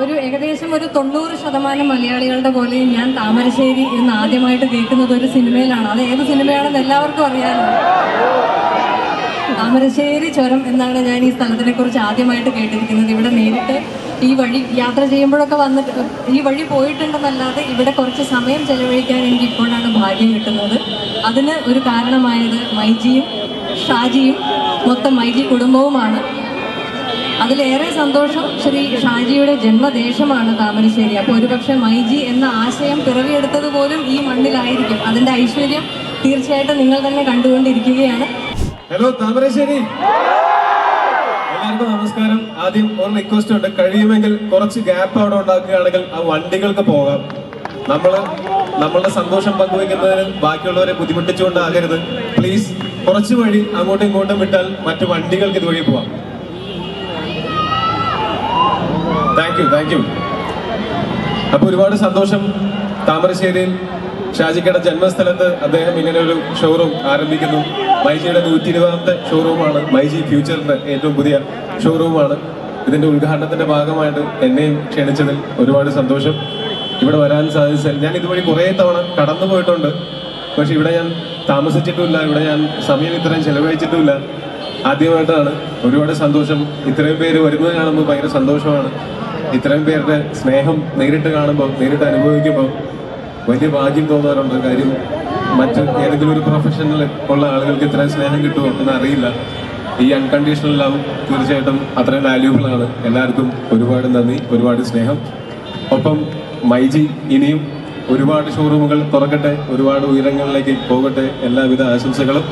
ഒരു ഏകദേശം ഒരു തൊണ്ണൂറ് ശതമാനം മലയാളികളുടെ പോലെ ഞാൻ താമരശ്ശേരി എന്ന് ആദ്യമായിട്ട് കേൾക്കുന്നത് ഒരു സിനിമയിലാണ്. അത് ഏത് സിനിമയാണെന്ന് എല്ലാവർക്കും അറിയാലോ. താമരശ്ശേരി ചുരം എന്നാണ് ഞാൻ ഈ സ്ഥലത്തിനെ കുറിച്ച് ആദ്യമായിട്ട് കേട്ടിരിക്കുന്നത്. ഇവിടെ നേരിട്ട് ഈ വഴി യാത്ര ചെയ്യുമ്പോഴൊക്കെ വന്നിട്ട് ഈ വഴി പോയിട്ടുണ്ടെന്നല്ലാതെ ഇവിടെ കുറച്ച് സമയം ചെലവഴിക്കാൻ എനിക്ക് ഇപ്പോഴാണ് ഭാഗ്യം കിട്ടുന്നത്. അതിന് ഒരു കാരണമായത് മൈജിയും ഷാജിയും മൊത്തം മൈജി കുടുംബവുമാണ്. അതിലേറെ സന്തോഷം ശ്രീ ഷാജിയുടെ ജന്മദേശമാണ് താമരശ്ശേരി. അപ്പോൾ ഒരുപക്ഷെ മൈജി എന്ന ആശയം പിറവിയെടുത്തത് പോലും ഈ മണ്ണിലായിരിക്കും. അതിന്റെ ഐശ്വര്യം തീർച്ചയായിട്ടും നിങ്ങൾ തന്നെ കണ്ടുകൊണ്ടിരിക്കുകയാണ്. ഹലോ താമരശ്ശേരി. എല്ലാവർക്കും നമസ്കാരം. ആദ്യം ഒരു റിക്വസ്റ്റ് ഉണ്ട്. കഴിയുമെങ്കിൽ കുറച്ച് ഗ്യാപ്പ് അവിടെ ഉണ്ടാക്കുകയാണെങ്കിൽ ആ വണ്ടികൾക്ക് പോകാം. നമ്മൾ നമ്മളുടെ സന്തോഷം പങ്കുവെക്കുന്നതിന് ബാക്കിയുള്ളവരെ ബുദ്ധിമുട്ടിച്ചുകൊണ്ടാകരുത്. പ്ലീസ് കുറച്ച് വഴി അങ്ങോട്ടും ഇങ്ങോട്ടും വിട്ടാൽ മറ്റു വണ്ടികൾക്ക് ഇതുവഴി പോവാം. താങ്ക് യു താങ്ക് യു അപ്പൊ ഒരുപാട് സന്തോഷം താമരശ്ശേരിയിൽ ഷാജിക്കയുടെ ജന്മസ്ഥലത്ത് അദ്ദേഹം ഇങ്ങനെ ഒരു ഷോറൂം ആരംഭിക്കുന്നു. മൈജിയുടെ നൂറ്റി ഇരുപതാമത്തെ ഷോറൂമാണ് മൈജി ഫ്യൂച്ചറിന്റെ ഏറ്റവും പുതിയ ഷോറൂമാണ് ഇതിന്റെ ഉദ്ഘാടനത്തിന്റെ ഭാഗമായിട്ട് എന്നെയും ക്ഷണിച്ചതിൽ ഒരുപാട് സന്തോഷം. ഇവിടെ വരാൻ സാധിച്ചതിൽ ഞാൻ ഇതുവഴി കുറേ തവണ കടന്നു പോയിട്ടുണ്ട് പക്ഷെ ഇവിടെ ഞാൻ താമസിച്ചിട്ടുമില്ല. ഇവിടെ ഞാൻ സമയം ഇത്രയും ചെലവഴിച്ചിട്ടുമില്ല. ആദ്യമായിട്ടാണ് ഒരുപാട് സന്തോഷം. ഇത്രയും പേര് വരുന്നത് കാണുമ്പോൾ ഭയങ്കര സന്തോഷമാണ്. ഇത്രയും പേരുടെ സ്നേഹം നേരിട്ട് കാണുമ്പോൾ നേരിട്ട് അനുഭവിക്കുമ്പോൾ വലിയ ഭാഗ്യം തോന്നാറുണ്ട്. കാര്യം മറ്റ് ഏതെങ്കിലും ഒരു പ്രൊഫഷനിൽ ഉള്ള ആളുകൾക്ക് ഇത്രയും സ്നേഹം കിട്ടുമോ എന്ന് അറിയില്ല. ഈ അൺകണ്ടീഷണൽ ലവ് തീർച്ചയായിട്ടും അത്രയും വാല്യൂബിൾ ആണ്. എല്ലാവർക്കും ഒരുപാട് നന്ദി ഒരുപാട് സ്നേഹം. ഒപ്പം മൈജി ഇനിയും ഒരുപാട് ഷോറൂമുകൾ തുറക്കട്ടെ ഒരുപാട് ഉയരങ്ങളിലേക്ക് പോകട്ടെ. എല്ലാവിധ ആശംസകളും.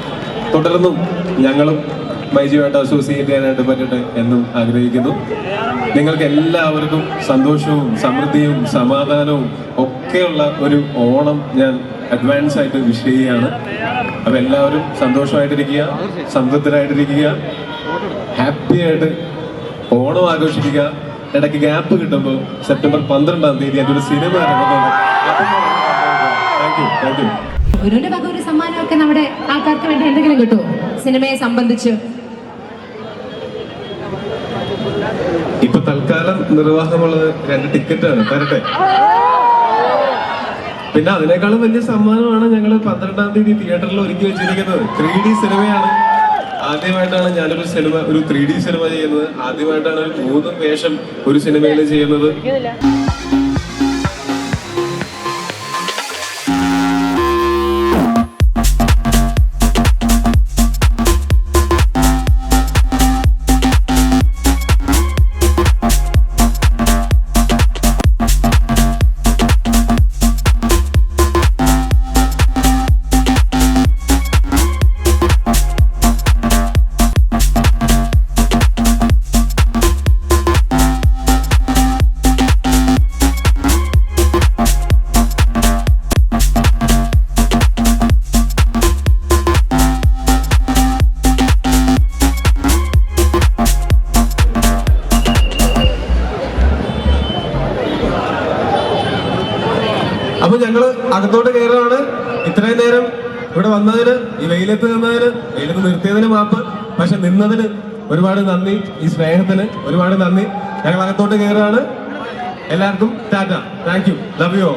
തുടർന്നും ഞങ്ങളും മൈജിയുമായിട്ട് അസോസിയേറ്റ് ചെയ്യാനായിട്ട് പറ്റട്ടെ എന്നും ആഗ്രഹിക്കുന്നു. നിങ്ങൾക്ക് എല്ലാവർക്കും സന്തോഷവും സമൃദ്ധിയും സമാധാനവും ഒക്കെയുള്ള ഒരു ഓണം ഞാൻ അഡ്വാൻസ് ആയിട്ട് വിഷ് ചെയ്യുകയാണ്. അപ്പൊ എല്ലാവരും സന്തോഷമായിട്ടിരിക്കുക സംതൃപ്തരായിട്ടിരിക്കുക. ഹാപ്പി ആയിട്ട് ഓണം ആഘോഷിക്കുക. ഇടയ്ക്ക് ഗ്യാപ്പ് കിട്ടുമ്പോൾ സെപ്റ്റംബർ പന്ത്രണ്ടാം തീയതി അതൊരു സിനിമ ഇറങ്ങുന്നുണ്ട് ഗുരുവിന്റെ വക ഒരു സമ്മാനമൊക്കെ നമ്മുടെ ആൾക്കാർക്ക് വേണ്ടി എന്തെങ്കിലും കിട്ടുമോ? സിനിമയെ സംബന്ധിച്ച് ഇപ്പൊ തൽക്കാലം നിർവാഹമുള്ളത് രണ്ട് ടിക്കറ്റാണ്. തരട്ടെ പിന്നെ അതിനേക്കാളും വലിയ സമ്മാനമാണ് ഞങ്ങൾ പന്ത്രണ്ടാം തീയതി തിയേറ്ററിൽ ഒരുക്കി വെച്ചിരിക്കുന്നത്. ത്രീ ഡി സിനിമയാണ്. ആദ്യമായിട്ടാണ് ഞാനൊരു സിനിമ ഒരു ത്രീ ഡി സിനിമ ചെയ്യുന്നത്. ആദ്യമായിട്ടാണ് ഒരു മൂന്ന് വേഷം ഒരു സിനിമയിൽ ചെയ്യുന്നത്. അപ്പൊ ഞങ്ങൾ അകത്തോട്ട് കയറുകയാണ് ഇത്രയും നേരം ഇവിടെ വന്നതിന് ഈ വെയിലത്ത് നിന്നതിന് വെയിലത്ത് നിർത്തിയതിന് മാപ്പ്. പക്ഷെ നിന്നതിന് ഒരുപാട് നന്ദി. ഈ സ്നേഹത്തിന് ഒരുപാട് നന്ദി. ഞങ്ങൾ അകത്തോട്ട് കയറുകയാണ് എല്ലാവർക്കും tata. Thank you. Love you